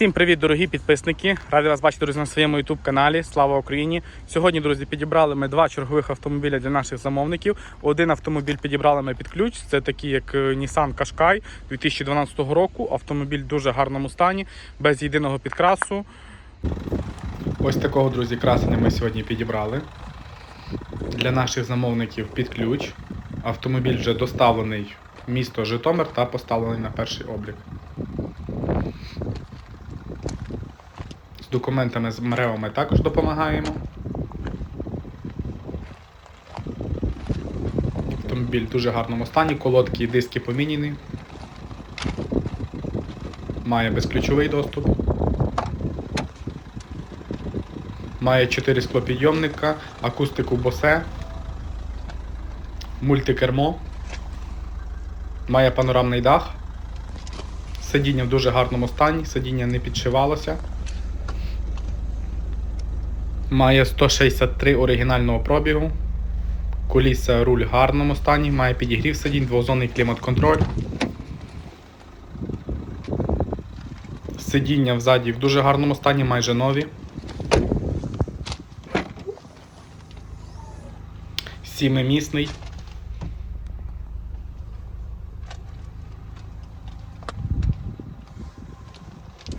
Всім привіт, дорогі підписники! Раді вас бачити, друзі, на своєму youtube каналі. Слава Україні! Сьогодні, друзі, підібрали ми два чергових автомобіля для наших замовників. Один автомобіль підібрали ми під ключ. Це такий, як е, Nissan Qashqai 2012 року. Автомобіль в дуже гарному стані, без єдиного підкрасу. Ось такого, друзі, красення ми сьогодні підібрали для наших замовників під ключ. Автомобіль вже доставлений в місто Житомир та поставлений на перший облік. Документами з МРЕО ми також допомагаємо. Автомобіль в дуже гарному стані, колодки і диски поміняні. Має безключовий доступ. Має 4 склопідйомника, акустику Bose, мультикермо, має панорамний дах. Сидіння в дуже гарному стані, сидіння не підшивалося. Має 163 оригінального пробігу. Коліса руль в гарному стані, має підігрів сидінь, двозонний клімат-контроль. Сидіння взаді в дуже гарному стані, майже нові. Сімимісний.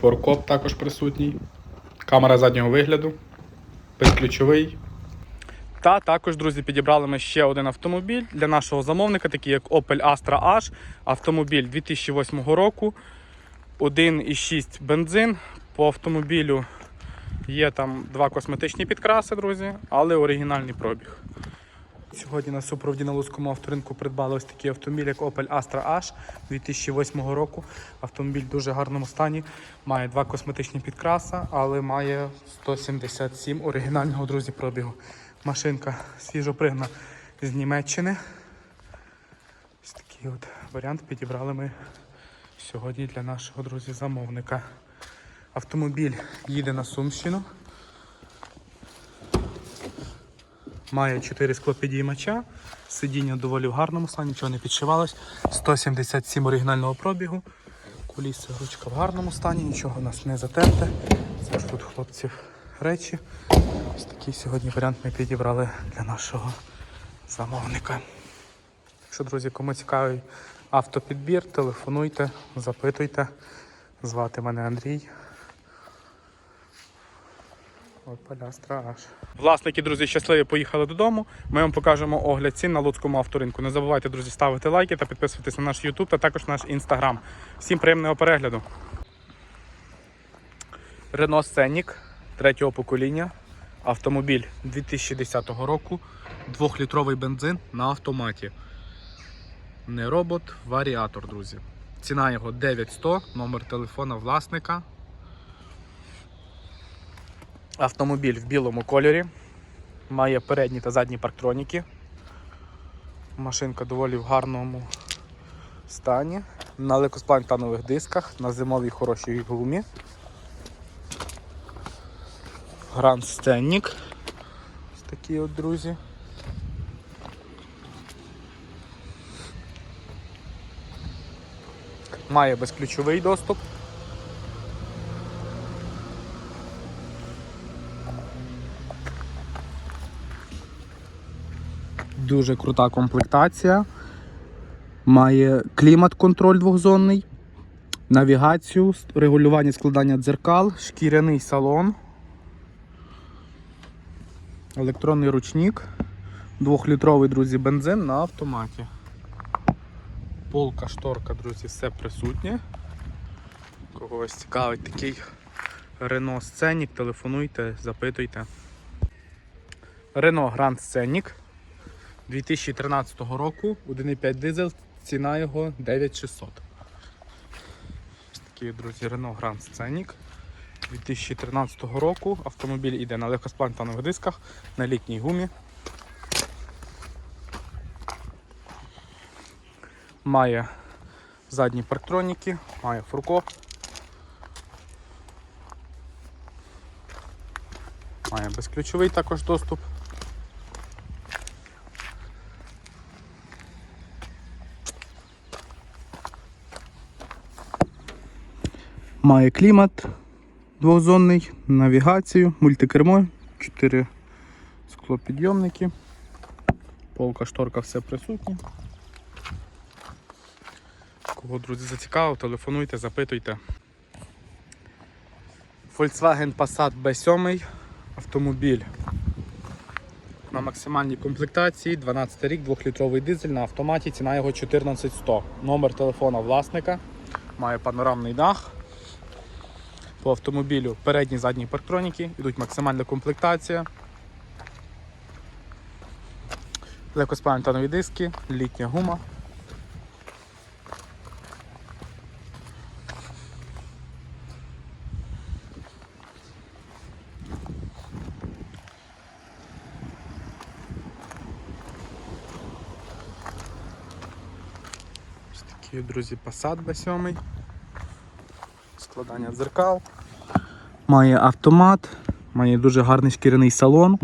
Форкоп також присутній. Камера заднього вигляду. Безключовий. Та також, друзі, підібрали ми ще один автомобіль для нашого замовника, такий як Opel Astra H. Автомобіль 2008 року. 1,6 бензин. По автомобілю є там два косметичні підкраси, друзі, але оригінальний пробіг. Сьогодні на супроводі на Луцькому авторинку придбали ось такий автомобіль, як Opel Astra H 2008 року. Автомобіль в дуже гарному стані. Має два косметичні підкраса, але має 177 оригінального друзі пробігу. Машинка свіжопригна з Німеччини. Ось такий от варіант підібрали ми сьогодні для нашого друзі замовника. Автомобіль їде на Сумщину. Має 4 склопідіймача, сидіння доволі в гарному стані, нічого не підшивалось. 177 оригінального пробігу. Куліса, ручка в гарному стані, нічого у нас не затерте. Це ж тут хлопців речі. Ось такий сьогодні варіант ми підібрали для нашого замовника. Якщо, друзі, кому цікавий автопідбір, телефонуйте, запитуйте. Звати мене Андрій. Opel Astra H. Власники, друзі, щасливі поїхали додому. Ми вам покажемо огляд цін на Луцькому авторинку. Не забувайте, друзі, ставити лайки та підписуватись на наш YouTube та також наш Instagram. Всім приємного перегляду. Renault Scenic третього покоління. Автомобіль 2010 року. Двохлітровий бензин на автоматі. Не робот, варіатор, друзі. Ціна його 9100, номер телефона власника. Автомобіль в білому кольорі. Має передні та задні парктроніки. Машинка доволі в гарному стані. На легкосплантанових дисках, на зимовій хорошій гумі. Гранд Сценник. Ось такі от друзі. Має безключовий доступ. Дуже крута комплектація. Має клімат-контроль двохзонний, навігацію, регулювання складання дзеркал, шкіряний салон, електронний ручник, двохлітровий, друзі, бензин на автоматі. Полка, шторка, друзі, все присутнє. Когось цікавить такий Renault Scenic, телефонуйте, запитуйте. Renault Grand Scenic 2013 року, 1,5 дизель, ціна його 9600. Ось такий, друзі, Renault Grand Scenic 2013 року. Автомобіль йде на легкосплантанових дисках, на літній гумі. Має задні парктроніки, має фуркоп. Має безключовий також доступ. Має клімат, двохзонний, навігацію, мультикермо, 4 склопідйомники, полка, шторка, все присутнє. Кого, друзі, зацікавив, телефонуйте, запитуйте. Volkswagen Passat B7 автомобіль на максимальній комплектації, 12 рік, 2-літровий дизель на автоматі, ціна його 14100. Номер телефона власника, має панорамний дах. По автомобілю передні задні парктроніки, йдуть максимальна комплектація. Легкоспалентанові диски, літня гума. Такий, друзі, Passat B7. Складання дзеркал. Має автомат, має дуже гарний шкіряний салон.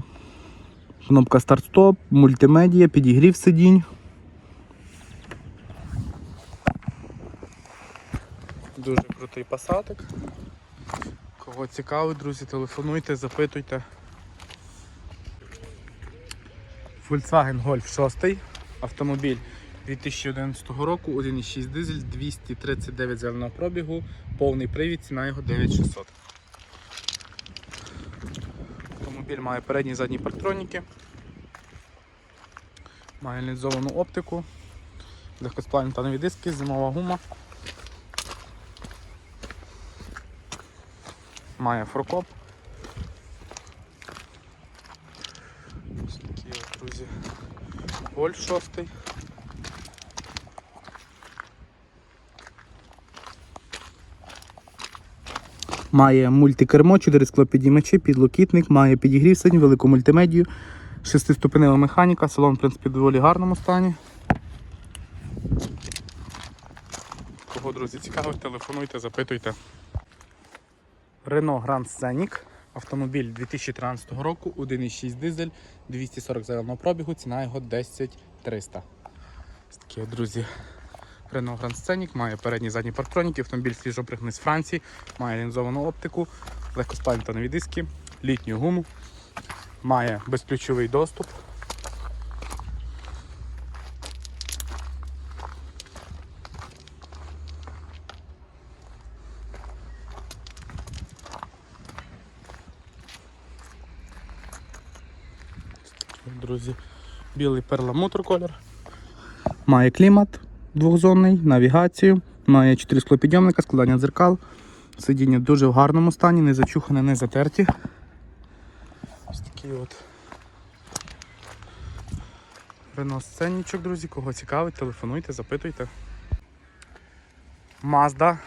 Кнопка старт-стоп, мультимедія, підігрів сидінь. Дуже крутий пасатик. Кого цікавить, друзі, телефонуйте, запитуйте. Volkswagen Golf 6. Автомобіль 2011 року, 1,6 дизель, 239 зеленого пробігу, повний привід, ціна його 9600. Автомобіль має передні і задні парктроніки, має лінзовану оптику, легкосплавні танові диски, зимова гума. Має форкоп. Ось такі друзі. Гольф 6. Має мультикермо, 4 склопідіймачі, підлокітник, має підігрів сидінь, велику мультимедію, шестиступенева механіка, салон, в принципі, в доволі гарному стані. Кого, друзі, цікавить, телефонуйте, запитуйте. Renault Grand Scenic. Автомобіль 2013 року, 1,6 дизель, 240 зеленого пробігу, ціна його 10300. Ось такі, друзі. Renault Grand Scenic має передні задні парктроніки, автомобіль свіжопригнаний з Франції, має лінзовану оптику, легкоспальні тонові диски, літню гуму, має безключовий доступ. Друзі, білий перламутр колір. Має клімат двохзонний, навігацію, має 4 склопідйомника, складання дзеркал. Сидіння дуже в гарному стані, не зачухане, не затерті. Ось такий от Renault сценничок, друзі. Кого цікавить, телефонуйте, запитуйте. Mazda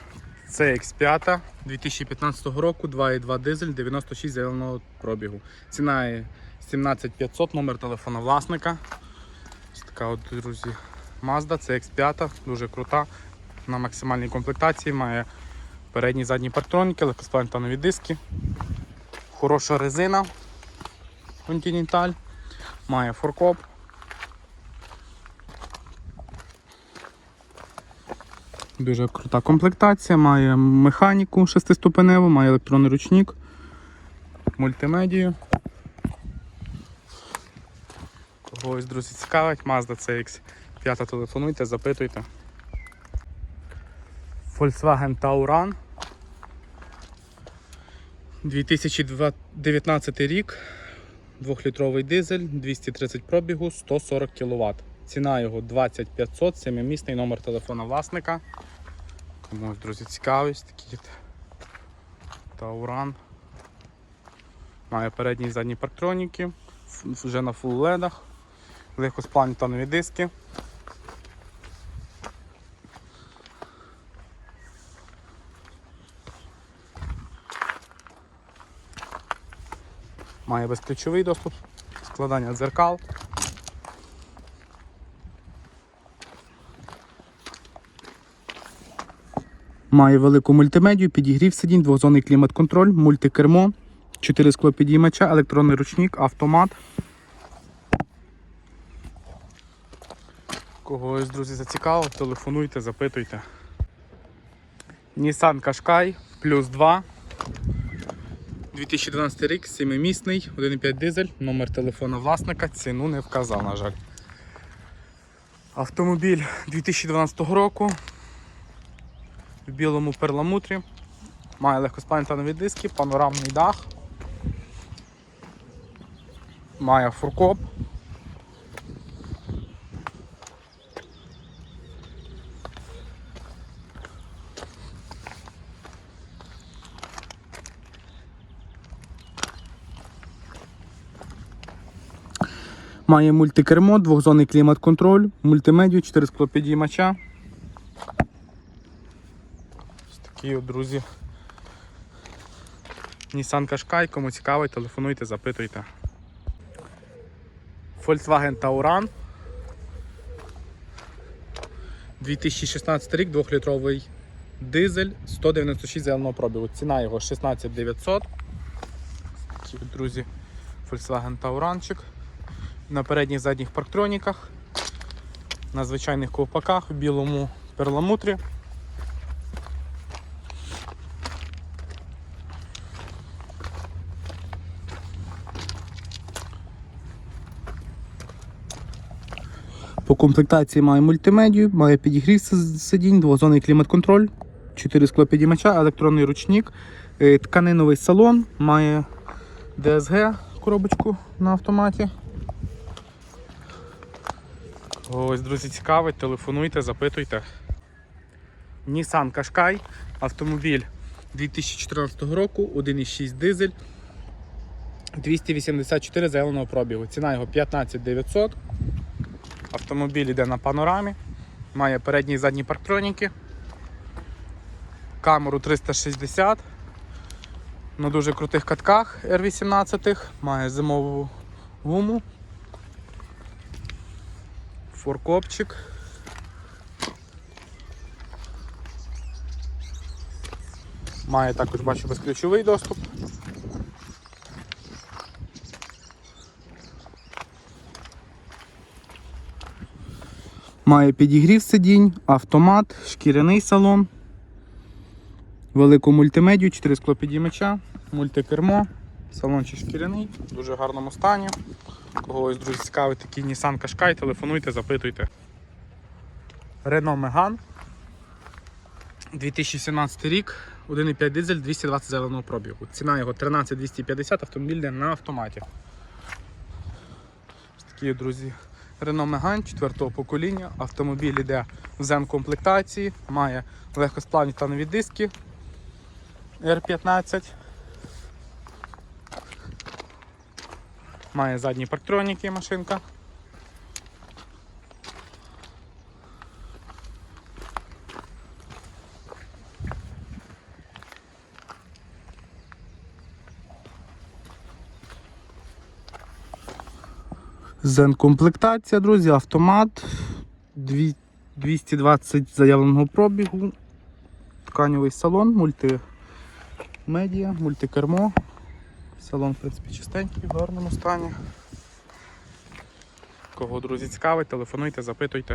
CX5 2015 року, 2,2 дизель, 96 зеленого пробігу. Ціна є 17500, номер телефона власника. Ось така от, друзі, Mazda CX5, дуже крута. На максимальній комплектації має передні і задні парктроніки, легкосплантанові диски. Хороша резина Continental, має форкоп. Дуже крута комплектація, має механіку шестиступеневу, має електронний ручник, мультимедію. Когось, друзі, цікавить, Mazda CX5 телефонуйте, запитуйте. Volkswagen Tauran. 2019 рік. 2-літровий дизель, 230 пробігу, 140 кВт. Ціна його 2500, семимісний номер телефона власника. Комусь, друзі, цікавість, такий Тауран. Має передні і задні парктроніки, вже на фул ледах, легкосплавні тонові диски. Має безключовий доступ, складання дзеркал. Має велику мультимедію, підігрів сидінь, двозонний клімат-контроль, мультикермо, 4 склопідіймача, електронний ручник, автомат. Когось, друзі, зацікавив, телефонуйте, запитуйте. Nissan Qashqai плюс 2. 2012 рік, 7-місний, 1,5 дизель, номер телефона власника, ціну не вказав, на жаль. Автомобіль 2012 року в білому перламутрі. Має легкоспальні диски, панорамний дах. Має фуркоп. Має мультикермо, двохзонний клімат-контроль, мультимедію, 4 склопідіймача. Ось такі от, друзі. Nissan Qashqai, кому цікавий, телефонуйте, запитуйте. Volkswagen Tauran. 2016 рік, 2-літровий дизель, 196 зеленого пробігу. Ціна його 16 900. Такі, друзі, Volkswagen Tauranчик. На передніх задніх парктроніках, на звичайних ковпаках, в білому перламутрі. По комплектації має мультимедію, має підігрів сидінь, двозонний клімат-контроль, 4 склопідіймача, електронний ручник, е, тканиновий салон, має DSG коробочку на автоматі. Ось, друзі, цікавить, телефонуйте, запитуйте. Nissan Qashqai, автомобіль 2014 року, 1,6 дизель, 284 зеленого пробігу. Ціна його 15 900. Автомобіль йде на панорамі, має передні і задні парктроніки, камеру 360 на дуже крутих катках R18, має зимову гуму, форкопчик. Має також, бачу, безключовий доступ. Має підігрів сидінь, автомат, шкіряний салон, велику мультимедію, 4 склопідіймача, мультикермо, салончик шкіряний, в дуже гарному стані. Когось, друзі, цікавить такий Nissan Qashqai, телефонуйте, запитуйте. Renault Megane 2017 рік, 1,5 дизель, 220 зеленого пробігу. Ціна його 13 250, автомобіль на автоматі. Ось такі, друзі, Renault Megane 4 покоління. Автомобіль йде в Zen комплектації, має легкосплавні танові диски R15. Має задні парктроніки машинка. Zen комплектація, друзі, автомат. 220 заявленого пробігу. Тканевий салон, мультимедіа, мультикермо. Салон, в принципі, чистенький, в гарному стані. Кого, друзі, цікавить, телефонуйте, запитуйте.